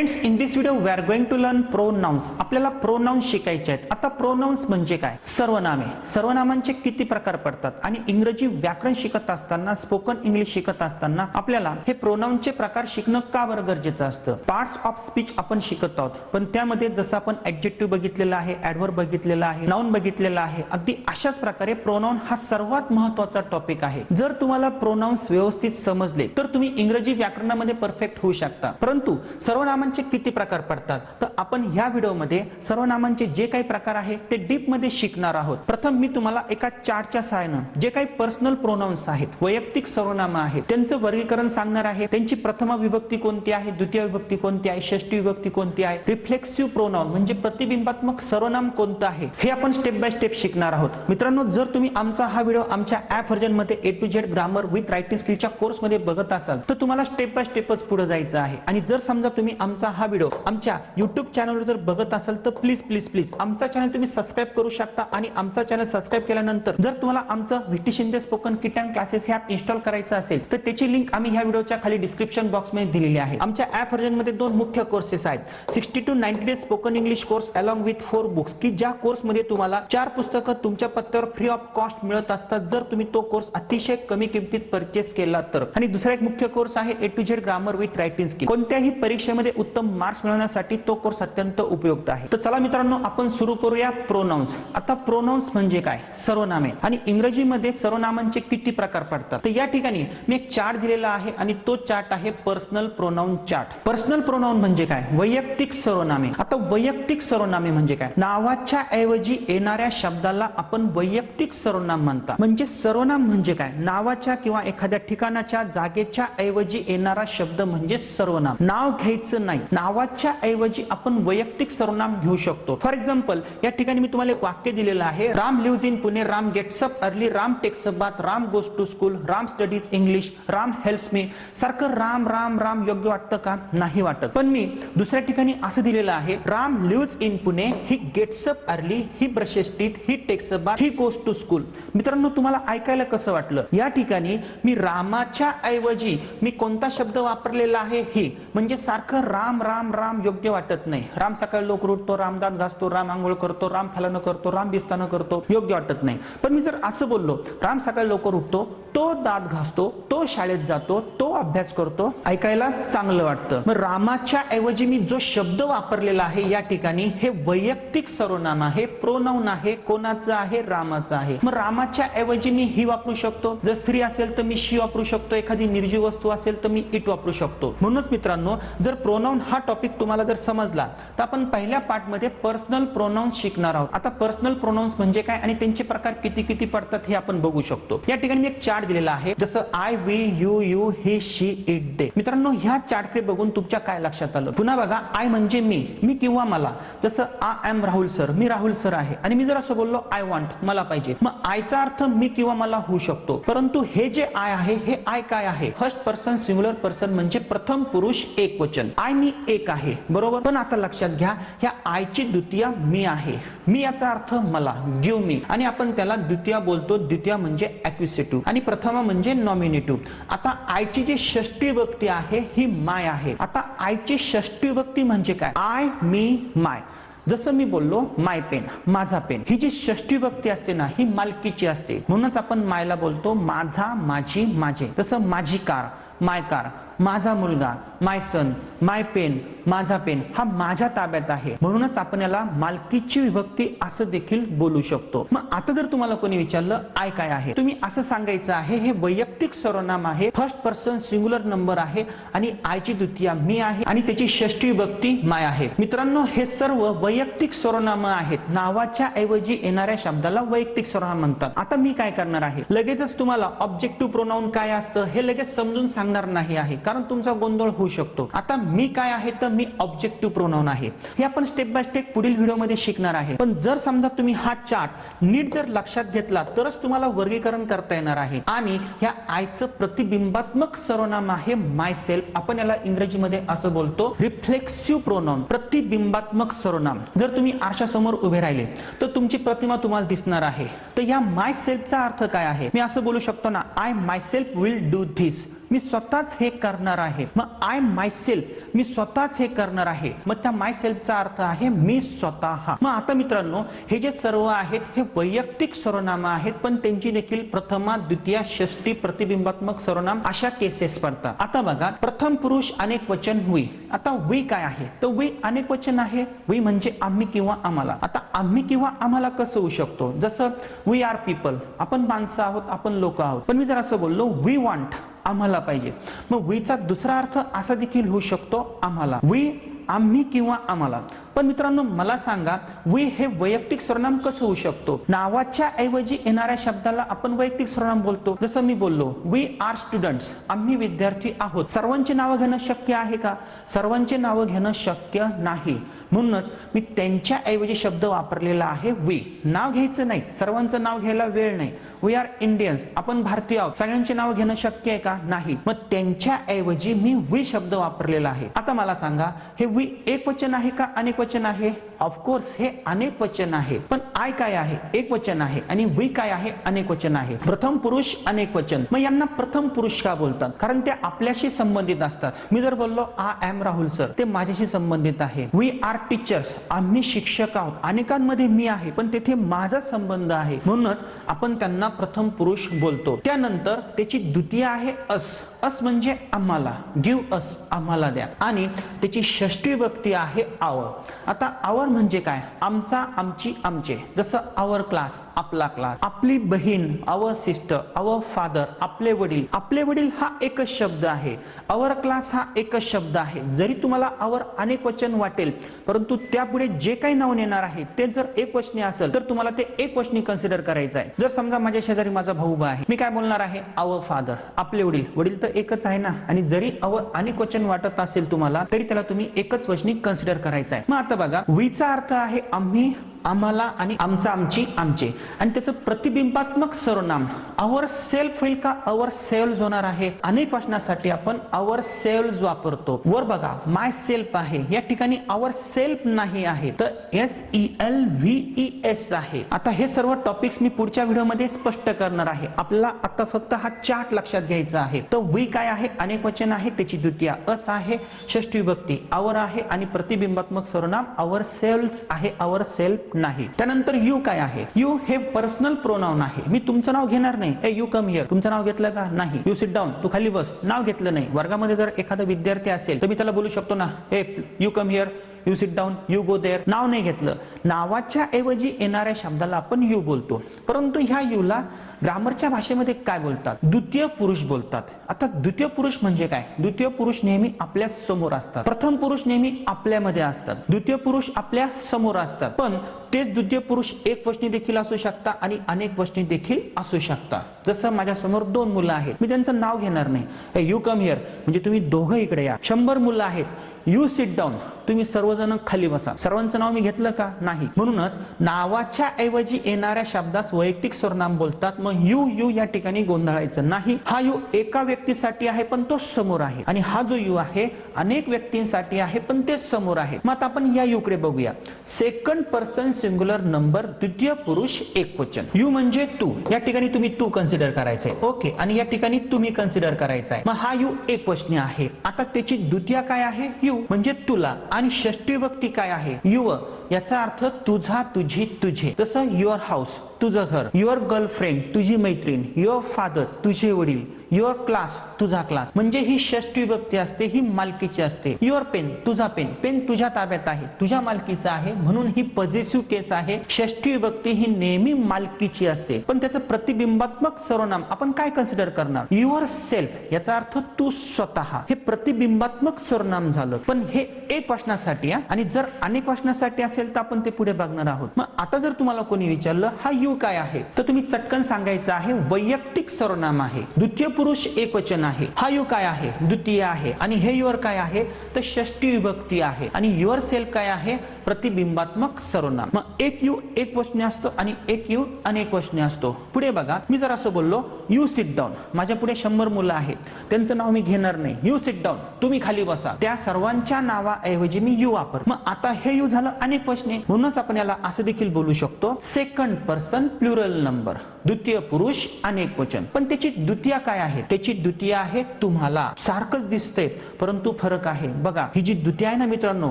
Friends in this video we are going to learn pronouns आपल्याला pronouns शिकायचे आहेत. आता प्रोनाउन्स म्हणजे काय? सर्वनामे. सर्वनामांचे किती प्रकार पडतात? आणि इंग्रजी व्याकरण शिकत असताना स्पोकन इंग्लिश शिकत असताना आपल्याला हे प्रोनाउन्सचे प्रकार शिकणं का बरं गरजेचं असतं? पार्ट्स ऑफ स्पीच आपण शिकत आहोत. पण त्यामध्ये जसं आपण ऍडजेक्टिव्ह बघितलेला आहे ऍडव्हर बघितलेला आहे नाऊन बघितलेला आहे अगदी अशाच प्रकारे प्रोनाउन हा सर्वात महत्त्वाचा टॉपिक आहे. जर तुम्हाला प्रोनाउन्स व्यवस्थित समजले तर तुम्ही इंग्रजी व्याकरणामध्ये परफेक्ट होऊ शकता. परंतु सर्वनामांचे किती प्रकार पडतात? तर आपण ह्या व्हिडिओमध्ये सर्वनामांचे जे काही प्रकार आहे ते डीपमध्ये शिकणार आहोत. प्रथम मी तुम्हाला एका चार्टच्या सहाय्यानं जे काही पर्सनल प्रोनाउन्स आहेत वैयक्तिक सर्वनाम आहेत त्यांचं वर्गीकरण सांगणार आहे. त्यांची प्रथम विभक्ती कोणती आहे द्वितीय विभक्ती कोणती आहे षष्टी विभक्ती कोणती आहे रिफ्लेक्सिव्ह प्रोनाउन म्हणजे प्रतिबिंबात्मक सर्वनाम कोणतं आहे हे आपण स्टेप बाय स्टेप शिकणार आहोत. मित्रांनो जर तुम्ही आमचा हा व्हिडिओ आमच्या ऍप व्हर्जनमध्ये A to Z grammar with writing स्किलच्या कोर्समध्ये बघत असाल तर तुम्हाला स्टेप बाय स्टेपच पुढे जायचं आहे. आणि जर समजा तुम्ही आमचा हा व्हिडिओ आमच्या युट्यूब चॅनलवर जर बघत असाल तर प्लीज प्लीज प्लीज आमचा चॅनल तुम्ही सबस्क्राईब करू शकता आणि आमचा चॅनल सबस्क्राईब केल्यानंतर जर तुम्हाला आमचं V T Shinde spoken kit and classes हे ऍप इन्स्टॉल करायचं असेल तर त्याची लिंक आम्ही ह्या व्हिडिओच्या खाली डिस्क्रिप्शन बॉक्समध्ये दिलेली आहे. आमच्या ऍप व्हर्जनमध्ये दोन मुख्य कोर्सेस आहेत. Sixty two ninety days spoken English course along with four books की ज्या कोर्समध्ये तुम्हाला चार पुस्तकं तुमच्या पत्त्यावर फ्री ऑफ कॉस्ट मिळत असतात जर तुम्ही तो कोर्स अतिशय कमी किमतीत परचेस केला तर. आणि दुसरा एक मुख्य कोर्स आहे A to Z grammar with writing skill कोणत्याही परीक्षेमध्ये उत्तम मार्क्स मिळवण्यासाठी तो कोर्स अत्यंत उपयुक्त आहे. तर चला मित्रांनो आपण सुरू करूया प्रोनाउन्स आता प्रोनाउन्स म्हणजे काय? सर्वनामे. आणि इंग्रजीमध्ये सर्वनामांचे किती प्रकार पडतात? तर या ठिकाणी मी एक चार्ट दिलेला आहे आणि तो चार्ट आहे personal pronoun chart personal pronoun म्हणजे काय? वैयक्तिक सर्वनामे. आता वैयक्तिक सर्वनामे म्हणजे काय? नावाच्या ऐवजी येणाऱ्या शब्दाला आपण वैयक्तिक सर्वनाम म्हणतात म्हणजे सर्वनाम म्हणजे काय? नावाच्या किंवा एखाद्या ठिकाणाच्या जागेच्या ऐवजी येणारा शब्द म्हणजे सर्वनाम. नाव घ्यायचं नाही. नावाच्या ऐवजी आपण वैयक्तिक सर्वनाम घेऊ शकतो. फॉर एक्झाम्पल या ठिकाणी मी तुम्हाला एक वाक्य दिलेलं आहे. Ram live in Pune Ram gets up early Ram takes a Ram goes to school Ram studies English Ram helps me सारखं राम राम राम योग्य वाटतं का? नाही वाटत. पण मी दुसऱ्या ठिकाणी असं दिलेलं आहे. Ram live in Pune he gets up early he brushes teeth he takes a he goes to school मित्रांनो तुम्हाला ऐकायला कसं वाटलं? या ठिकाणी मी रामाच्या ऐवजी मी कोणता शब्द वापरलेला आहे? ही. म्हणजे सारखं राम राम राम योग्य वाटत नाही. राम सकाळी लवकर उठतो रामदान घासतो राम आंघोळ करतो राम फलानं करतो राम बिस्तानं करतो योग्य वाटत नाही. पण मी जर असं बोललो राम सकाळी लवकर उठतो तो दात घासतो तो शाळेत जातो तो अभ्यास करतो ऐकायला चांगलं वाटतं. मग रामाच्या ऐवजी मी जो शब्द वापरलेला आहे या ठिकाणी हे वैयक्तिक सर्वनाम आहे प्रोनाऊन आहे कोणाचं आहे रामाचं आहे. मग रामाच्या ऐवजी मी ही वापरू शकतो. जर स्त्री असेल तर मी शी वापरू शकतो एखादी निर्जीव वस्तू असेल तर मी इट वापरू शकतो. म्हणूनच मित्रांनो जर प्रोनाऊन हा टॉपिक तुम्हाला जर समजला तर आपण पहिल्या पार्टमध्ये पर्सनल प्रोनाऊन्स शिकणार आहोत. आता पर्सनल प्रोनाऊन्स म्हणजे काय आणि त्यांचे प्रकार किती किती पडतात हे आपण बघू शकतो. या ठिकाणी मी एक चार्ट दिलेला आहे. जसं I we you you he she it they मित्रांनो ह्या चार्टकडे बघून तुमच्या काय लक्षात आलं? पुन्हा बघा आय म्हणजे मी. मी किंवा मला. जसं आय एम राहुल सर मी राहुल सर आहे. आणि मी जर असं बोललो आय वॉन्ट मला पाहिजे. मग आयचा अर्थ मी किंवा मला होऊ शकतो. परंतु हे जे आय आहे हे आय काय आहे? फर्स्ट पर्सन सिंग्युलर पर्सन म्हणजे प्रथम पुरुष एक वचन. आय मी एक आहे. बरोबर? पण आता लक्षात घ्या ह्या आयची द्वितीय मी आहे. मी याचा अर्थ मला गिव मी आणि आपण त्याला द्वितीय बोलतो द्वितीय म्हणजे ऍक्विसिटिव्ह आणि प्रथम म्हणजे नॉमिनेटिव्ह आता आयची जी षष्टी भक्ती आहे ही माय आहे. आता आयची षष्टी भक्ती म्हणजे काय? आय मी माय जसं मी बोललो माय पेन माझा पेन ही जी षष्टी भक्ती असते ना ही मालकीची असते. म्हणूनच आपण मायला बोलतो माझा माझी माझे. जसं माझी कार माय कार माझा मुलगा माय सन माय पेन माझा पेन हा माझ्या ताब्यात आहे. म्हणूनच आपण याला मालकीची विभक्ती असं देखील बोलू शकतो. मग आता जर तुम्हाला कोणी विचारलं आय काय आहे? तुम्ही असं सांगायचं आहे हे वैयक्तिक सर्वनाम आहे फर्स्ट पर्सन सिंग्युलर नंबर आहे आणि आयची द्वितीय मी आहे आणि त्याची षष्टी विभक्ती माय आहे. मित्रांनो हे सर्व वैयक्तिक सर्वनाम आहेत. नावाच्या ऐवजी येणाऱ्या शब्दाला वैयक्तिक सर्वनाम म्हणतात. आता मी काय करणार आहे? लगेचच तुम्हाला ऑब्जेक्टिव्ह प्रोनाऊन काय असतं हे लगेच समजून सांगणार नाही आहे. का कारण तुमचा गोंधळ होऊ शकतो. आता मी काय आहे तर मी ऑब्जेक्टिव्ह प्रोनाऊन आहे. हे आपण स्टेप बाय स्टेप पुढील व्हिडिओमध्ये शिकणार आहे. पण जर समजा तुम्ही हा चार्ट नीट जर लक्षात घेतला तरच तुम्हाला वर्गीकरण करता येणार आहे. आणि ह्या आयचं प्रतिबिंबात्मक सर्वनाम आहे माय सेल्फ आपण याला इंग्रजीमध्ये असं बोलतो रिफ्लेक्सिव्ह प्रोनाऊन प्रतिबिंबात्मक सर्वनाम. जर तुम्ही आरशासमोर उभे राहिले तर तुमची प्रतिमा तुम्हाला दिसणार आहे. तर या माय सेल्फचा अर्थ काय आहे? मी असं बोलू शकतो ना I myself will do this मी स्वतःच हे करणार आहे. मग आय माय सेल्फ मी स्वतःच हे करणार आहे. मग त्या माय सेल्फचा अर्थ आहे मी स्वतः. मग आता मित्रांनो हे जे सर्व आहेत हे वैयक्तिक सर्वनाम आहेत पण त्यांची देखील प्रथमा द्वितीय षष्टी प्रतिबिंबात्मक सर्वनाम अशा केसेस पडतात. आता बघा प्रथम पुरुष अनेक वचन हुई. आता वी काय आहे? तर वी अनेक वचन आहे. वी म्हणजे आम्ही किंवा आम्हाला. आता आम्ही किंवा आम्हाला कसं होऊ शकतो? जसं वी आर पीपल आपण माणसं आहोत आपण लोक आहोत. पण मी जर असं बोललो वी वॉन्ट आम्हाला पाहिजे. मग वीचा दुसरा अर्थ असा देखील होऊ शकतो आम्हाला. वी आम्ही किंवा आम्हाला. पण मित्रांनो मला सांगा वी हे वैयक्तिक सर्वनाम कसं होऊ शकतो? नावाच्या ऐवजी येणाऱ्या शब्दाला आपण वैयक्तिक सर्वनाम बोलतो. जसं मी बोललो वी आर स्टुडंट्स. आम्ही विद्यार्थी आहोत. सर्वांची नावं घेणं शक्य आहे का? सर्वांची नावं घेणं शक्य नाही. म्हणूनच मी त्यांच्या ऐवजी शब्द वापरलेला आहे वी. नाव घ्यायचं नाही. सर्वांचं नाव घ्यायला वेळ नाही. वी आर इंडियन्स आपण भारतीय आहोत. सगळ्यांची नाव घेणं शक्य आहे का? नाही. मग त्यांच्या ऐवजी मी वी शब्द वापरलेला आहे. आता मला सांगा हे वी एक वचन आहे का अनेक वचन आहे? ऑफकोर्स हे अनेक वचन आहे. पण आय काय आहे? एक वचन आहे. आणि वी काय आहे? अनेक वचन आहे. प्रथम पुरुष अनेक वचन. मग यांना प्रथम पुरुष का बोलतात? कारण ते आपल्याशी संबंधित असतात. मी जर बोललो आय एम राहुल सर ते माझ्याशी संबंधित आहे. वी आर टीचर्स आम्ही शिक्षक आहोत. अनेकांमध्ये मी आहे पण तेथे माझा संबंध आहे. म्हणूनच आपण त्यांना प्रथम पुरुष बोलतो. त्यानंतर त्याची द्वितीय आहे अस. अस म्हणजे आम्हाला. गिव अस आम्हाला द्या. आणि त्याची षष्टी भक्ती आहे आवर आता आवर म्हणजे काय? आमचा आमची आमचे. जसं आवर क्लास आपला क्लास आपली बहीण आवर सिस्टर आवर फादर आपले वडील. आपले वडील हा एकच शब्द आहे. आवर क्लास हा एकच शब्द आहे. जरी तुम्हाला आवर अनेक वचन वाटेल परंतु त्यापुढे जे काही नाव येणार आहे ते जर एक वचनी असेल तर तुम्हाला ते एक वचनी कन्सिडर करायचं आहे. जर समजा माझ्या शेजारी माझा भाऊ आहे मी काय बोलणार आहे? आवर फादर आपले वडील. वडील तर एकच आहे ना? आणि जरी अव अनेक वचन वाटत असेल तुम्हाला तरी त्याला तुम्ही एकच वचनी कन्सिडर करायचं आहे मग आता बघा वीचा अर्थ आहे आम्ही आम्हाला आणि आमचं आमची आमचे. आणि त्याचं प्रतिबिंबात्मक सर्वनाम. आवर सेल्फ होईल का? आवर सेल्फ होणार आहे. अनेक वचनासाठी आपण आवर सेल्फ वापरतो. वर बघा माय सेल्फ आहे. या ठिकाणी आवर सेल्फ नाही आहे. तर S E L V E S आहे. आता हे सर्व टॉपिक्स मी पुढच्या व्हिडिओमध्ये स्पष्ट करणार आहे. आपल्याला आता फक्त हा चार्ट लक्षात घ्यायचा आहे. तर वी काय आहे? अनेक वचन आहे. त्याची द्वितीय अस आहे. षष्टी विभक्ती. आवर आहे आणि प्रतिबिंबात्मक सर्वनाम. आवर सेल्फ आहे. आवर सेल्फ नाही. त्यानंतर यू काय आहे? यू हे पर्सनल प्रोनाउन आहे. मी तुमचं नाव घेणार नाही. ए यू कम हिअर तुमचं नाव घेतलं का? नाही. यू सिट डाऊन तू खाली बस. नाव घेतलं नाही. वर्गामध्ये जर एखादा विद्यार्थी असेल तर मी त्याला बोलू शकतो ना. ए you come here you sit down you go there नाव नाही घेतलं. नावाच्या ऐवजी येणाऱ्या शब्दाला आपण यू बोलतो. परंतु ह्या यूला ग्रामरच्या भाषेमध्ये काय बोलतात? द्वितीय पुरुष बोलतात. आता द्वितीय पुरुष म्हणजे काय? द्वितीय पुरुष नेहमी आपल्यासमोर असतात. प्रथम पुरुष नेहमी आपल्यामध्ये असतात. द्वितीय पुरुष आपल्यासमोर असतात. पण तेच द्वितीय पुरुष एक वचनी देखील असू शकता आणि अनेक वचनी देखील असू शकतात जसं माझ्यासमोर दोन मुलं आहेत. मी त्यांचं नाव घेणार नाही. यू कम हिअर म्हणजे तुम्ही दोघं इकडे या. शंभर मुलं आहेत. यू सिट डाऊन तुम्ही सर्वजण खाली बसा. सर्वांचं नाव मी घेतलं का? नाही. म्हणूनच नावाच्या ऐवजी येणाऱ्या शब्दास वैयक्तिक स्वरनाम बोलतात. मग यू यू या ठिकाणी गोंधळायचं नाही. हा यू एका व्यक्तीसाठी आहे पण तो समोर आहे. आणि हा जो यू आहे अनेक व्यक्तींसाठी आहे पण ते समोर आहे. मग आता आपण या यूकडे बघूया. सेकंड पर्सन सिंग्युलर नंबर द्वितीय पुरुष एक वचन. यू म्हणजे तू. या ठिकाणी तुम्ही तू कन्सिडर करायचंय. ओके आणि या ठिकाणी तुम्ही कन्सिडर करायचा आहे मग हा यू एक वचनी आहे. आता त्याची द्वितीय काय आहे? यू म्हणजे तुला आणि षष्टी भक्ती काय आहे? युव याचा अर्थ तुझा तुझी तुझे. तसं युअर हाऊस तुझं घर. युअर गर्लफ्रेंड तुझी मैत्रीण. युअर फादर तुझे वडील. युअर क्लास तुझा क्लास म्हणजे ही षष्टी विभक्ती असते ही मालकीची असते. युअर पेन तुझा पेन पेन तुझ्या ताब्यात आहे तुझ्या मालकीचा आहे. म्हणून ही पॉझिटिव्ह केस आहे. षष्टी विभक्ती ही नेहमी मालकीची असते. पण त्याचं प्रतिबिंबात्मक सर्वनाम आपण काय कन्सिडर करणार? युअर सेल्फ याचा अर्थ तू स्वतः. हे प्रतिबिंबात्मक सर्वनाम झालं. पण हे एक वाचनासाठी आणि जर अनेक वाचनासाठी असेल तर आपण ते पुढे बघणार आहोत. मग आता जर तुम्हाला कोणी विचारलं हा यू काय आहे? तर तुम्ही चटकन सांगायचं आहे वैयक्तिक सर्वनाम आहे. द्वितीय पुरुष एक वचन आहे. हा यू काय आहे? द्वितीय आहे. आणि हे युअर काय आहे? तर षष्टी विभक्ती आहे. आणि युअर सेल्फ काय आहे? प्रतिबिंबात्मक सर्वनाम. मग एक यू एक वचने असतो आणि एक यू अनेक वचने असतो. पुढे बघा मी जर असं बोललो यू सिट डाऊन माझ्या पुढे शंभर मुलं आहेत. त्यांचं नाव मी घेणार नाही. यू सिट डाऊन तुम्ही खाली बसा. त्या सर्वांच्या नावाऐवजी मी यू वापर. मग आता हे यू झालं अनेक वचने म्हणूनच आपण याला असं देखील बोलू शकतो सेकंड पर्सन प्लुरल नंबर द्वितीय पुरुष अनेक वचन. पण त्याची द्वितीय काय आहे? त्याची द्वितीय आहे तुम्हाला. सारखंच दिसते परंतु फरक आहे. बघा ही जी द्वितीय आहे ना मित्रांनो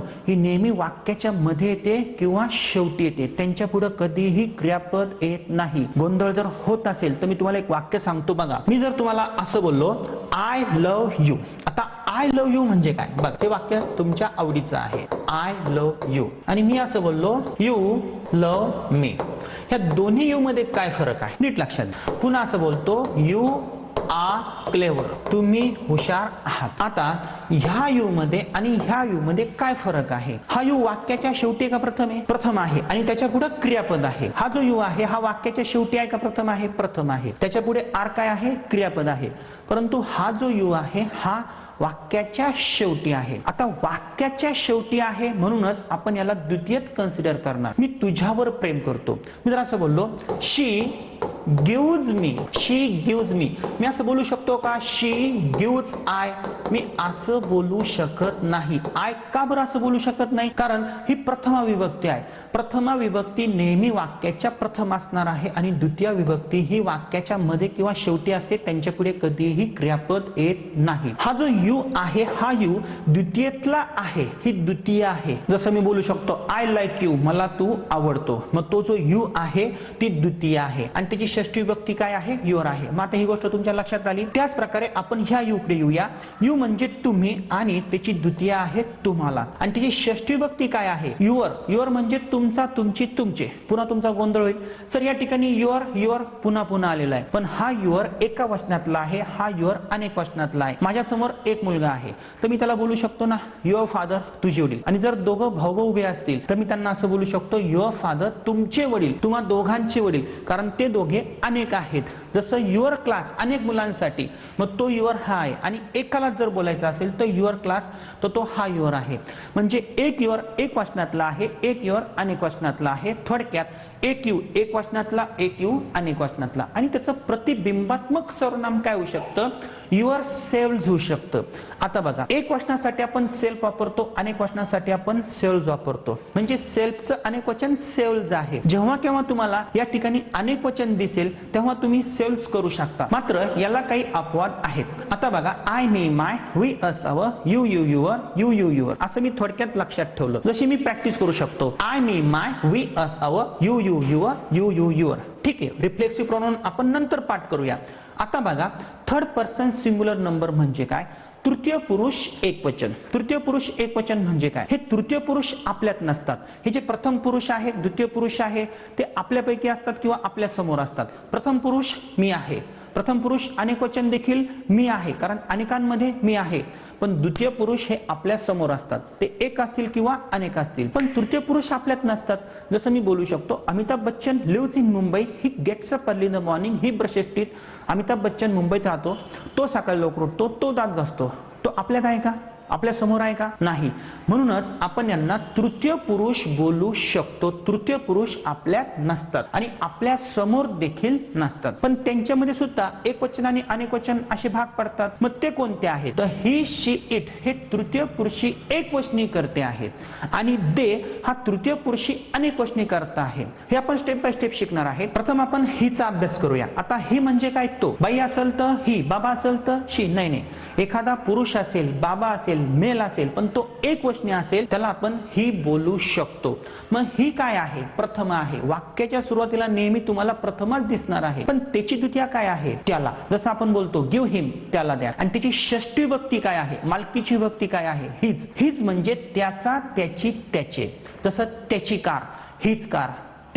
ही नेहमी वाक्याच्या मध्ये येते किंवा शेवटी येते. त्यांच्या पुढे कधीही क्रियापद येत नाही. गोंधळ जर होत असेल तर मी तुम्हाला एक वाक्य सांगतो बघा. मी जर तुम्हाला असं बोललो आय लव्ह यू आता आय लव्ह यू म्हणजे काय? बघ ते वाक्य तुमच्या आवडीचं आहे. आय लव्ह यू आणि मी असं बोललो यू लव्ह मी ह्या दोन्ही यू मध्ये काय फरक आहे? नीट लक्षात पुन्हा असं बोलतो यू आ क्लेवर तुम्ही हुशार आहात. आता ह्या यू मध्ये आणि ह्या यू मध्ये काय फरक आहे? हा यू वाक्याच्या शेवटी का प्रथम आहे? प्रथम आहे. आणि त्याच्या पुढे क्रियापद आहे. हा जो यू आहे हा वाक्याच्या शेवटी आहे का प्रथम आहे? प्रथम आहे. त्याच्या पुढे आर काय आहे? क्रियापद आहे. परंतु हा जो यू आहे हा वाक्याच्या शेवटी आहे. आता वाक्याच्या शेवटी आहे म्हणूनच आपण याला द्वितीयत कन्सिडर करणार. मी तुझ्यावर प्रेम करतो. मी जर असं बोललो शी गिव्ज मी शी गिव्ज मी मी असं बोलू शकतो का? शी गिव्ज आय मी असं बोलू शकत नाही. आय का बरं असं बोलू शकत नाही? कारण ही प्रथमा विभक्ती आहे. प्रथमा विभक्ती नेहमी वाक्याच्या प्रथम असणार आहे आणि द्वितीय विभक्ती ही वाक्याच्या मध्ये किंवा शेवटी असते त्यांच्या पुढे कधीही क्रियापद येत नाही. हा जो यू आहे हा यू द्वितीयतला आहे ही द्वितीय आहे. जसं मी बोलू शकतो आय लाईक यू मला तू आवडतो. मग तो जो यू आहे ती द्वितीय आहे. आणि त्याची षष्टी विभक्ती काय आहे? युअर आहे. मग आता ही गोष्ट तुमच्या लक्षात आली? त्याच प्रकारे आपण ह्या युकडे येऊया. यू म्हणजे तुम्ही आणि त्याची द्वितीय आहे तुम्हाला. आणि त्याची षष्टी विभक्ती काय आहे? युअर. युअर म्हणजे तुमचा तुमची तुमचे. पुन्हा तुमचा गोंधळ होईल. सर या ठिकाणी युअर युअर पुन्हा पुन्हा आलेला आहे. पण हा युअर एका वचनातला आहे हा युअर अनेक वचनातला आहे. माझ्यासमोर एक मुलगा आहे. तर मी त्याला बोलू शकतो ना युअर फादर तुझे वडील. आणि जर दोघं भाऊ भाऊ उभे असतील तर मी त्यांना असं बोलू शकतो युअर फादर तुमचे वडील तुम्हा दोघांचे वडील. कारण ते दोघे अनेक आहेत. जसं युअर क्लास अनेक मुलांसाठी मग तो युअर हा आहे आणि एकाला जर बोलायचं असेल तर युअर क्लास तर तो हा युअर आहे. म्हणजे एक युअर एक वाचनातला आहे एक युअर अनेक वाचनातला आहे. थोडक्यात एक यू एक वाचनातला एक यू अनेक वाचनातला. आणि त्याचं प्रतिबिंबात्मक सर्वनाम काय होऊ शकतं? युअर सेल्स होऊ शकतं. आता बघा एक वचनासाठी आपण सेल्फ वापरतो अनेक वाचनासाठी आपण सेल्स वापरतो. म्हणजे सेल्फचं अनेक वचन सेल्स आहे. जेव्हा केव्हा तुम्हाला या ठिकाणी अनेक वचन दिसेल तेव्हा तुम्ही सेल्स करू शकता. मात्र याला काही अपवाद आहेत. आता बघा I me my we us our you you your you you your असं मी थोडक्यात लक्षात ठेवलं. जशी मी प्रॅक्टिस करू शकतो. I me my we us our you you your you you your ठीक आहे. रिफ्लेक्सिव्ह प्रोनाउन आपण नंतर पाठ करूया. आता बघा थर्ड पर्सन सिंग्युलर नंबर म्हणजे काय? तृतीय पुरुष एक वचन. तृतीय पुरुष एक वचन म्हणजे काय? हे तृतीय पुरुष आपल्यात नसतात. हे जे प्रथम पुरुष आहे द्वितीय पुरुष आहे ते आपल्यापैकी असतात किंवा आपल्यासमोर असतात. प्रथम पुरुष मी आहे. प्रथम पुरुष अनेकवचन देखील मी आहे कारण अनेकांमध्ये मी आहे. पण द्वितीय पुरुष हे आपल्यासमोर असतात. ते एक असतील किंवा अनेक असतील. पण तृतीय पुरुष आपल्यात नसतात. जसं मी बोलू शकतो Amitabh Bachchan lives in Mumbai he gets up early in the morning he brushes Amitabh Bachchan मुंबईत राहतो. तो सकाळी लवकर उठतो. तो दात घासतो. तो आपल्यात आहे का? आपल्यासमोर आहे का? नाही. म्हणूनच आपण यांना तृतीय पुरुष बोलू शकतो. तृतीय पुरुष आपल्यात नसतात आणि आपल्यासमोर देखील नसतात. पण त्यांच्यामध्ये सुद्धा एक वचन आणि अनेक वचन असे भाग पडतात. मग ते कोणते आहेत? तर ही शी इट हे तृतीय पुरुषी एक वचनी करते आहेत. आणि दे हा तृतीय पुरुषी अनेक वचनी करता आहे. हे आपण स्टेप बाय स्टेप शिकणार आहे प्रथम आपण हिचा अभ्यास करूया. आता ही म्हणजे काय? तो. बाई असेल तर ही बाबा असेल तर शी नाही नाही. एखादा पुरुष असेल बाबा असेल मेल असेल पण तो एक वचनी असेल त्याला आपण ही बोलू शकतो. मग ही काय आहे? प्रथम आहे वाक्याच्या सुरुवातीला नेहमी तुम्हाला प्रथमच दिसणार आहे. पण त्याची द्वितीय काय आहे? त्याला. जसं आपण बोलतो गिव्ह हिम त्याला द्या. आणि त्याची षष्टी भक्ती काय आहे? मालकीची भक्ती काय आहे? हीच. हीच म्हणजे त्याचा त्याची त्याचे. तसं त्याची कार हीच कार.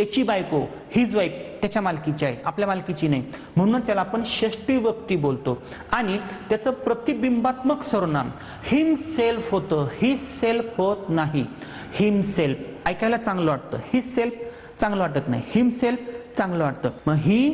त्याची बायको हीच वाईफ त्याच्या मालकीची आहे आपल्या मालकीची नाही. म्हणूनच त्याला आपण षष्टी व्यक्ती बोलतो. आणि त्याचं प्रतिबिंबात्मक सर्वनाम हिम सेल्फ होतं ही सेल्फ होत नाही. हिम सेल्फ ऐकायला चांगलं वाटतं. ही सेल्फ चांगलं वाटत नाही. हिम सेल्फ चांगलं वाटतं. मग ही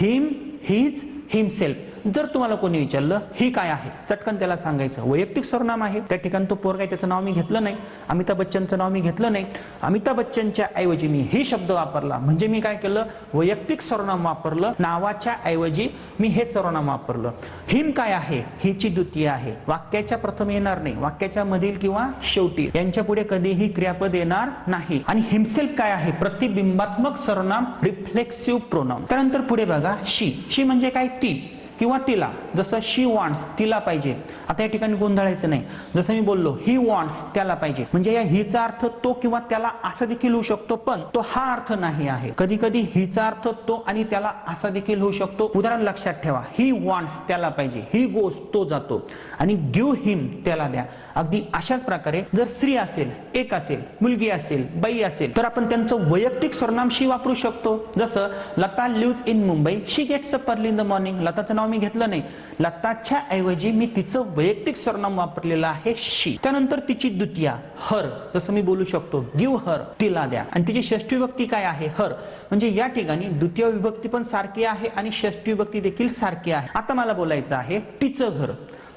हिम हीच हिम सेल्फ जर तुम्हाला कोणी विचारलं ही काय आहे? चटकन त्याला सांगायचं वैयक्तिक सर्वनाम आहे. त्या ठिकाणी तो पोरगा आहे, त्याचं नाव मी घेतलं नाही. अमिताभ बच्चनचं नाव मी घेतलं नाही. अमिताभ बच्चनच्या ऐवजी मी हे शब्द वापरला. म्हणजे मी काय केलं? वैयक्तिक सर्वनाम वापरलं. नावाच्या ऐवजी मी हे सर्वनाम वापरलं. हिम काय आहे? हिची द्वितीय आहे. वाक्याच्या प्रथम येणार नाही. वाक्याच्या मधील किंवा शेवटी. यांच्या पुढे कधीही क्रियापद येणार नाही. आणि हिमसेल्फ काय आहे? प्रतिबिंबात्मक सर्वनाम रिफ्लेक्सिव्ह प्रोनाम त्यानंतर पुढे बघा शी. शी म्हणजे काय? ती किंवा तिला जसं शी वॉन्ट्स तिला पाहिजे. आता या ठिकाणी गोंधळायचं नाही. जसं मी बोललो ही वॉन्ट्स त्याला पाहिजे. म्हणजे या हिचा अर्थ तो किंवा त्याला असं देखील होऊ शकतो पण तो हा अर्थ नाही आहे. कधी कधी हिचा अर्थ तो आणि त्याला असा देखील होऊ शकतो. उदाहरण लक्षात ठेवा. ही वॉन्ट्स त्याला पाहिजे. ही गोस तो जातो. आणि गिव्ह हिम त्याला द्या. अगदी अशाच प्रकारे जर स्त्री असेल एक असेल मुलगी असेल बाई असेल तर आपण त्यांचं वैयक्तिक सर्वनाम शी वापरू शकतो. जसं Lata live in Mumbai she gets up early in the morning लताचं नाव मी घेतलं नाही. लताच्या ऐवजी मी तिचं वैयक्तिक सर्वनाम वापरलेलं आहे शी. त्यानंतर तिची द्वितीया हर. जसं मी बोलू शकतो गिव हर तिला द्या. आणि तिची षष्टी विभक्ती काय आहे? हर. म्हणजे या ठिकाणी द्वितीय विभक्ती पण सारखी आहे आणि षष्टी विभक्ती देखील सारखी आहे. आता मला बोलायचं आहे तिचं घर.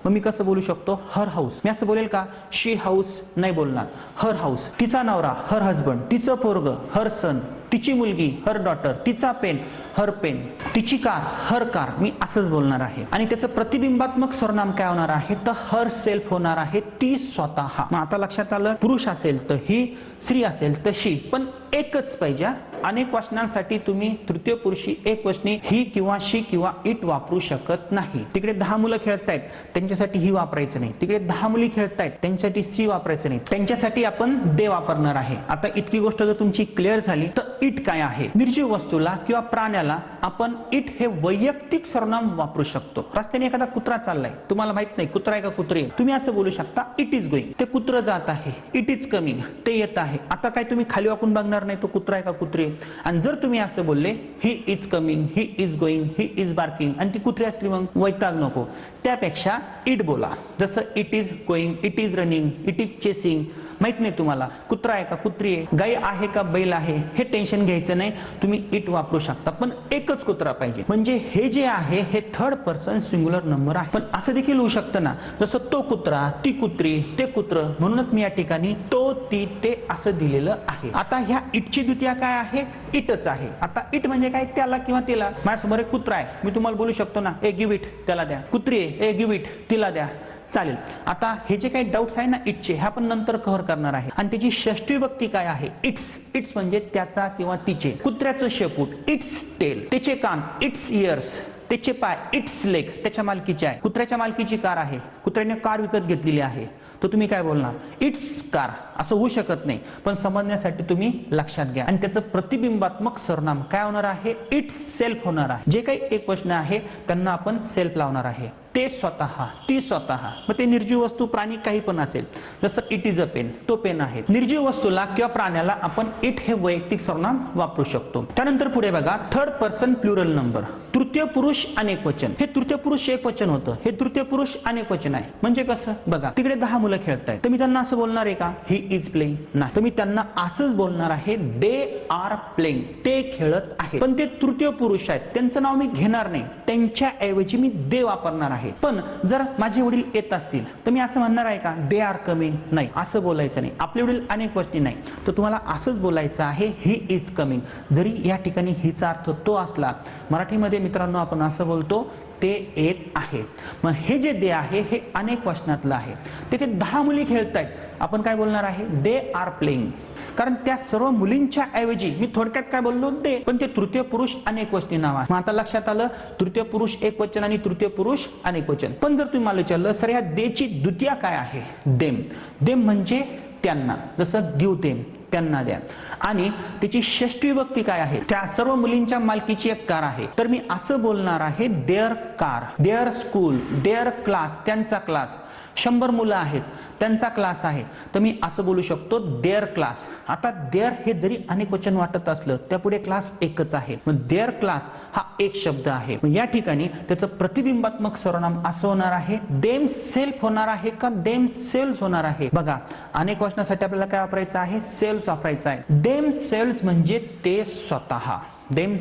मग मी कसं बोलू शकतो? हर हाऊस. मी असं बोलेल का? शी हाऊस नाही बोलणार. Her house. तिचा नवरा हर हजबंड तिचं पोरग हर सन तिची मुलगी हर डॉटर तिचा पेन हर पेन तिची कार हर कार मी असंच बोलणार आहे. आणि त्याचं प्रतिबिंबात्मक सर्वनाम काय होणार आहे? तर हर सेल्फ होणार आहे. ती स्वतः. मग आता लक्षात आलं पुरुष असेल तर ही स्त्री असेल तशी पण एकच पाहिजे अनेक वचनांसाठी तुम्ही तृतीय पुरुषी एक वचनी ही किंवा शी किंवा इट वापरू शकत नाही. तिकडे दहा मुलं खेळतायत त्यांच्यासाठी ही वापरायचं नाही. तिकडे दहा मुली खेळतायत त्यांच्यासाठी सी वापरायचं नाही. त्यांच्यासाठी आपण दे वापरणार आहे. आता इतकी गोष्ट जर तुमची क्लिअर झाली तर इट काय आहे? निर्जीव वस्तूला किंवा प्राण्याला आपण इट हे वैयक्तिक सर्वनाम वापरू शकतो. रस्त्याने एखादा कुत्रा चाललाय. तुम्हाला माहीत नाही कुत्रा आहे का कुत्री तुम्ही असं बोलू शकता इट इज गोईंग ते कुत्र जात आहे. इट इज कमिंग ते येत आहे. आता काय तुम्ही खाली वाकून बघणार नाही तो कुत्रा आहे का कुत्री आणि जर तुम्ही असं बोलले he is coming he is going he is barking आणि ती कुत्री असली मग वैताग नको. त्यापेक्षा इट बोला. जसं it is going it is running it is chasing माहीत नाही तुम्हाला कुत्रा आहे का कुत्री आहे गाई आहे का बैल आहे हे टेन्शन घ्यायचं नाही तुम्ही इट वापरू शकता. पण एकच कुत्रा पाहिजे. म्हणजे हे जे आहे हे थर्ड पर्सन सिंग्युलर नंबर आहे. पण असं देखील होऊ शकतं ना जसं तो कुत्रा ती कुत्री ते कुत्र म्हणूनच मी या ठिकाणी तो ती ते असं दिलेलं आहे. आता ह्या इटची द्वितीया काय आहे? इटच आहे. आता इट म्हणजे काय? त्याला किंवा तिला. माझ्यासमोर एक कुत्रा आहे. मी तुम्हाला बोलू शकतो ना ए गिव इट त्याला द्या. कुत्री आहे. ए गिव इट तिला द्या. चालेल. आता हे जे काही डाऊट्स आहे ना इटचे ह्या पण नंतर कव्हर करणार आहे. आणि त्याची षष्टी व्यक्ती काय आहे? इट्स इट्स म्हणजे त्याचा किंवा तिचे. कुत्र्याचं शेपूट. इट्स टेल त्याचे कान. इट्स इयर्स त्याचे पाय. इट्स लेग त्याच्या मालकीचे आहे. कुत्र्याच्या मालकीची कार आहे. कुत्र्याने कार विकत घेतलेली आहे. तर तुम्ही काय बोलणार? इट्स कार असं होऊ शकत नाही. पण समजण्यासाठी तुम्ही लक्षात घ्या. आणि त्याचं प्रतिबिंबात्मक सरनाम काय होणार आहे? इट सेल्फ होणार आहे. जे काही एक प्रश्न आहे त्यांना आपण सेल्फ लावणार आहे. ते स्वतः ती स्वतः. मग ते निर्जीव वस्तू प्राणी काही पण असेल. जसं इट इज अ पेन तो पेन आहे. निर्जीव वस्तूला किंवा प्राण्याला आपण इट हे वैयक्तिक सर्वनाम वापरू शकतो. त्यानंतर पुढे बघा थर्ड पर्सन प्लुरल नंबर तृतीय पुरुष अनेक वचन. हे तृतीय पुरुष एक वचन होतं. हे तृतीय पुरुष अनेक वचन आहे. म्हणजे कसं? बघा तिकडे दहा मुलं खेळत आहेत तर मी त्यांना असं बोलणार आहे का? ही इज प्लेइंग नाही. तर मी त्यांना असंच बोलणार आहे दे आर प्लेइंग ते खेळत आहे पण ते तृतीय पुरुष आहेत. त्यांचं नाव मी घेणार नाही. त्यांच्या ऐवजी मी दे वापरणार आहे. पण जर माझे वडील येत असतील तर मी असं म्हणणार आहे का? दे आर कमिंग नाही. असं बोलायचं नाही. आपले वडील अनेक गोष्टी नाही. तर तुम्हाला असंच बोलायचं आहे ही इज कमिंग जरी या ठिकाणी हिचा अर्थ तो असला मराठीमध्ये मित्रांनो आपण असं बोलतो ते येत आहे. मग हे जे दे आहे हे अनेक वचनातलं आहे. तिथे दहा मुली खेळत आहेत आपण काय बोलणार आहे? दे आर प्लेइंग कारण त्या सर्व मुलींच्या ऐवजी मी थोडक्यात काय बोललो? दे पण ते तृतीय पुरुष अनेक वचनी नाव आहे. मग आता लक्षात आलं तृतीय पुरुष एक वचन आणि तृतीय पुरुष अनेक वचन. पण जर तुम्ही मला विचारलं सर या देची द्वितीया काय आहे? देम देम म्हणजे त्यांना. जसं गिव देम त्यांना द्या. आणि त्याची षष्टी विभक्ती काय आहे? त्या सर्व मुलींच्या मालकीची एक कार आहे. तर मी असं बोलणार आहे their car their school their class त्यांचा क्लास शंभर मुलं आहेत त्यांचा क्लास आहे. तर मी असं बोलू शकतो देअर क्लास आता देअर हे जरी अनेक वचन वाटत असलं त्यापुढे क्लास एकच आहे. मग देअर क्लास हा एक शब्द आहे. या ठिकाणी त्याचं प्रतिबिंबात्मक सर्वनाम असं होणार आहे. देम सेल्फ होणार आहे का देम सेल्स होणार आहे? बघा अनेक वचनासाठी आपल्याला काय वापरायचं आहे? सेल्स वापरायचं आहे. देम सेल्स म्हणजे ते स्वतः. देम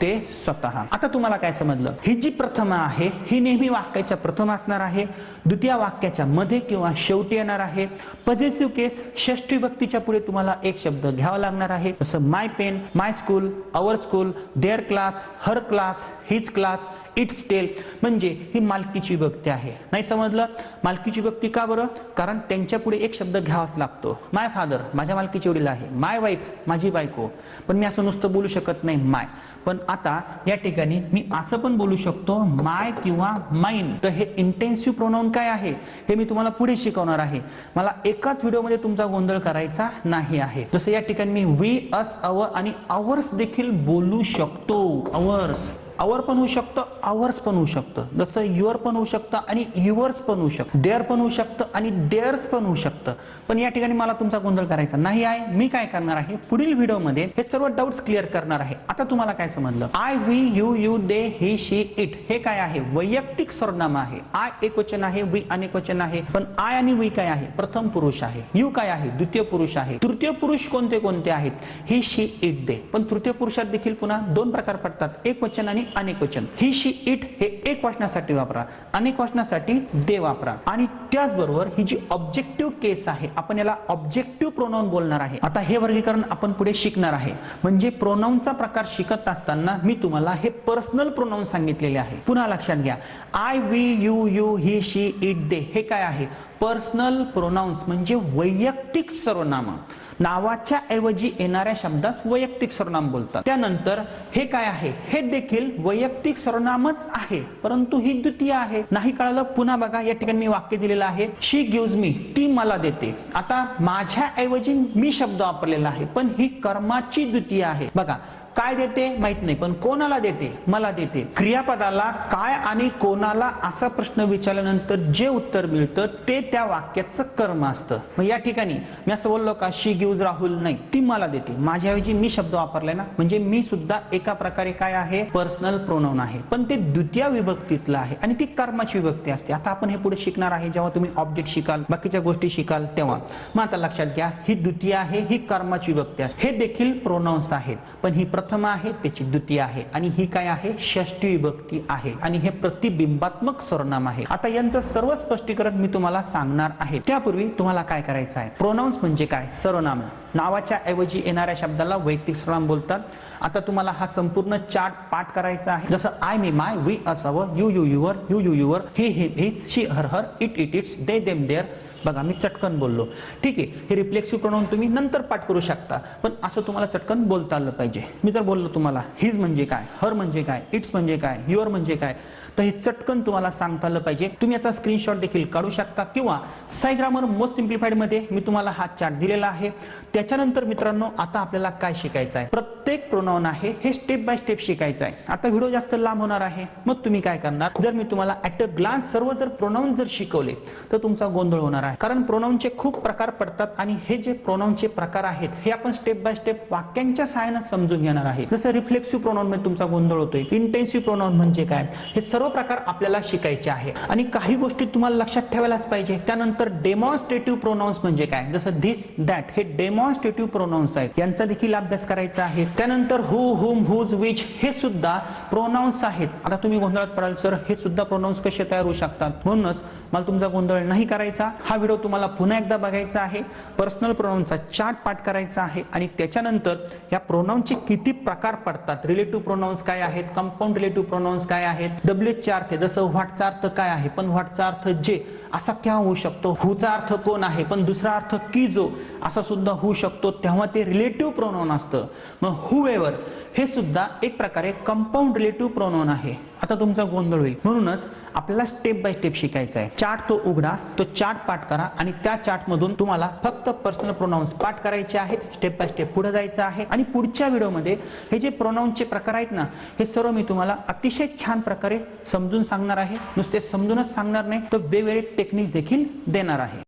ते स्वतः. आता तुम्हाला काय समजलं? ही जी प्रथमा आहे ही नेहमी वाक्याच्या प्रथम असणार आहे द्वितीय वाक्याच्या मध्ये किंवा शेवटी येणार आहे. पजेसिव्ह केस षष्टी व्यक्तीच्या पुढे तुम्हाला एक शब्द घ्यावा लागणार आहे. जसं my pen my school our school their class her class his class it's tail म्हणजे ही मालकीची व्यक्ती आहे. नाही समजलं? मालकीची व्यक्ती का बरं? कारण त्यांच्या पुढे एक शब्द घ्यावाच लागतो. माय फादर माझ्या मालकीचे वडील आहे. माय वाईफ माझी बायको. पण मी असं नुसतं बोलू शकत नाही माय पण आता या ठिकाणी मी असं पण बोलू शकतो माय किंवा माइन तर हे इंटेन्सिव्ह प्रोनाऊन काय आहे? हे मी तुम्हाला पुढे शिकवणार आहे. मला एकाच व्हिडिओमध्ये तुमचा गोंधळ करायचा नाही आहे. जसं या ठिकाणी मी वी अस अवर आणि अवर्स देखील बोलू शकतो. अवर्स आवर पण होऊ शकतं आवर्स पण होऊ शकतं. जसं युअर पण होऊ शकतं आणि युअर्स पण होऊ शकतं. डेअर पण होऊ शकतं आणि डेअर्स पण होऊ शकतं. पण या ठिकाणी मला तुमचा गोंधळ करायचा नाही आहे. मी काय करणार आहे? पुढील व्हिडिओमध्ये हे सर्व डाऊट्स क्लिअर करणार आहे. आता तुम्हाला काय समजलं? I we you you they he she it हे काय आहे? वैयक्तिक सर्वनाम आहे. आय एक वचन आहे वी अनेक वचन आहे. पण आय आणि वी काय आहे? प्रथम पुरुष आहे. यू काय आहे? द्वितीय पुरुष आहे. तृतीय पुरुष कोणते कोणते आहेत? ही शी इट दे पण तृतीय पुरुषात देखील पुन्हा दोन प्रकार पडतात. एक वचन आणि अनेक वचन. ही शी इट हे एक वाचनासाठी वापरा अनेक वाचनासाठी दे वापरा. आणि त्याचबरोबर ही जी ऑब्जेक्टिव्ह केस आहे आपण याला ऑब्जेक्टिव्ह प्रोनाऊन बोलणार आहे. आता हे वर्गीकरण आपण पुढे शिकणार आहे. म्हणजे प्रोनाऊनचा प्रकार शिकत असताना मी तुम्हाला हे पर्सनल प्रोनाऊन सांगितलेले आहे. पुन्हा लक्षात घ्या. I we you you he she it they हे काय आहे? पर्सनल प्रोनाउन्स म्हणजे वैयक्तिक सर्वनाम. नावाच्या ऐवजी येणाऱ्या शब्दास वैयक्तिक सर्वनाम बोलतात. त्यानंतर हे काय आहे? हे देखील वैयक्तिक सर्वनामच आहे परंतु ही द्वितीय आहे. नाही कळालं? पुन्हा बघा या ठिकाणी मी वाक्य दिलेलं आहे. शी गिव्ज मी ती मला देते. आता माझ्या ऐवजी मी शब्द वापरलेला आहे पण ही कर्माची द्वितीय आहे. बघा काय देते? माहीत नाही. पण कोणाला देते? मला देते. क्रियापदाला काय आणि कोणाला असा प्रश्न विचारल्यानंतर जे उत्तर मिळतं ते त्या वाक्याचं कर्म असतं. मग या ठिकाणी मी असं बोललो का शी गिव्ज राहुल नाही. ती मला देते. माझ्याऐवजी मी शब्द वापरलाय ना म्हणजे मी सुद्धा एका प्रकारे काय आहे? पर्सनल प्रोनाऊन आहे. पण ते द्वितीय विभक्तीतलं आहे आणि ती कर्माची विभक्ती असते. आता आपण हे पुढे शिकणार आहे. जेव्हा तुम्ही ऑब्जेक्ट शिकाल बाकीच्या गोष्टी शिकाल तेव्हा. मग आता लक्षात घ्या ही द्वितीय आहे ही कर्माची विभक्ती असते. हे देखील प्रोनाऊन्स आहेत. पण ही प्रथम आहे त्याची द्वितीय आहे. आणि ही काय आहे? षष्टी विभक्ती आहे. आणि हे प्रतिबिंबात्मक सर्वनाम आहे. आता यांचं सर्व स्पष्टीकरण मी तुम्हाला सांगणार आहे. त्यापूर्वी तुम्हाला काय करायचं आहे? प्रोनाऊन्स म्हणजे काय? सर्वनाम. नावाच्या ऐवजी येणाऱ्या शब्दाला वैयक्तिक सर्वनाम बोलतात. आता तुम्हाला हा संपूर्ण चार्ट पाठ करायचा आहे. जसं I me my we us you you your you you your he his she her her it it its they them their बघा मी चटकन बोललो. ठीक आहे हे रिफ्लेक्सिव्ह प्रोनाऊन तुम्ही नंतर पाठ करू शकता पण असं तुम्हाला चटकन बोलता आलं पाहिजे. मी जर बोललो तुम्हाला हिज म्हणजे काय हर म्हणजे काय इट्स म्हणजे काय युअर म्हणजे काय तर हे चटकन तुम्हाला सांगता आलं पाहिजे. तुम्ही याचा स्क्रीनशॉट देखील काढू शकता किंवा साई ग्रामर मोस्ट सिम्प्लिफाईडमध्ये मी तुम्हाला हा चार्ट दिलेला आहे. त्याच्यानंतर मित्रांनो आता आपल्याला काय शिकायचं आहे? प्रत्येक प्रोनाऊन आहे हे स्टेप बाय स्टेप शिकायचं आहे. आता व्हिडिओ जास्त लांब होणार आहे. मग तुम्ही काय करणार? जर मी तुम्हाला ऍट अ ग्लान्स सर्व जर प्रोनाऊन जर शिकवले तर तुमचा गोंधळ होणार आहे. कारण प्रोनाऊनचे खूप प्रकार पडतात आणि हे जे प्रोनाऊनचे प्रकार आहेत हे आपण स्टेप बाय स्टेप वाक्यांच्या सहाय्याने समजून घेणार आहे. जसं रिफ्लेक्सिव्ह प्रोनाऊन मध्ये तुमचा गोंधळ होतोय. इंटेन्सिव्ह प्रोनाऊन म्हणजे काय? हे सर्व प्रकार आपल्याला शिकायचे आहे. आणि काही गोष्टी तुम्हाला लक्षात ठेवायलाच पाहिजे. त्यानंतर डेमॉन्स्ट्रेटिव्ह प्रोनाऊन्स म्हणजे काय? जसं दिस दॅट हे डेमॉन्स्ट्रेटिव्ह प्रोनाऊन्स आहेत. यांचा देखील अभ्यास करायचा आहे. त्यानंतर हु हुम हुज विच हे सुद्धा प्रोनाऊन्स आहेत. आता तुम्ही गोंधळात पडाल सर हे सुद्धा प्रोनाऊन्स कसे तयार होऊ शकतात? म्हणूनच मला तुमचा गोंधळ नाही करायचा. हा व्हिडिओ तुम्हाला पुन्हा एकदा बघायचा आहे. पर्सनल प्रोनाऊनचा चार्ट पाठ करायचा आहे. आणि त्याच्यानंतर या प्रोनाऊनचे किती प्रकार पडतात? रिलेटिव्ह प्रोनाऊन्स काय आहेत? कंपाऊंड रिलेटिव्ह प्रोनाऊन्स काय आहेत? डब्ल्यू डब्ल्यूचा अर्थ आहे जसं व्हॉटचा अर्थ काय आहे? पण व्हॉटचा अर्थ जे असा क्या होऊ शकतो? हुचा अर्थ कोण आहे? पण दुसरा अर्थ की जो? असा सुद्धा होऊ शकतो. तेव्हा ते रिलेटिव्ह प्रोनॉन असतं. मग हु एव्हर हे सुद्धा एक प्रकारे कंपाऊंड रिलेटिव्ह प्रोनॉन आहे. आता तुमचा गोंधळ होईल. म्हणूनच आपल्याला स्टेप बाय स्टेप शिकायचा आहे. चार्ट तो उघडा तो चार्ट पाठ करा आणि त्या चार्ट मधून तुम्हाला फक्त पर्सनल प्रोनाऊन्स पाठ करायचे आहेत. स्टेप बाय स्टेप पुढे जायचं आहे. आणि पुढच्या व्हिडिओमध्ये हे जे प्रोनाऊनचे प्रकार आहेत ना हे सर्व मी तुम्हाला अतिशय छान प्रकारे समजून सांगणार आहे. नुसते समजूनच सांगणार नाही. तर वेगवेगळे टेक्निक्स देखील देणार आहे.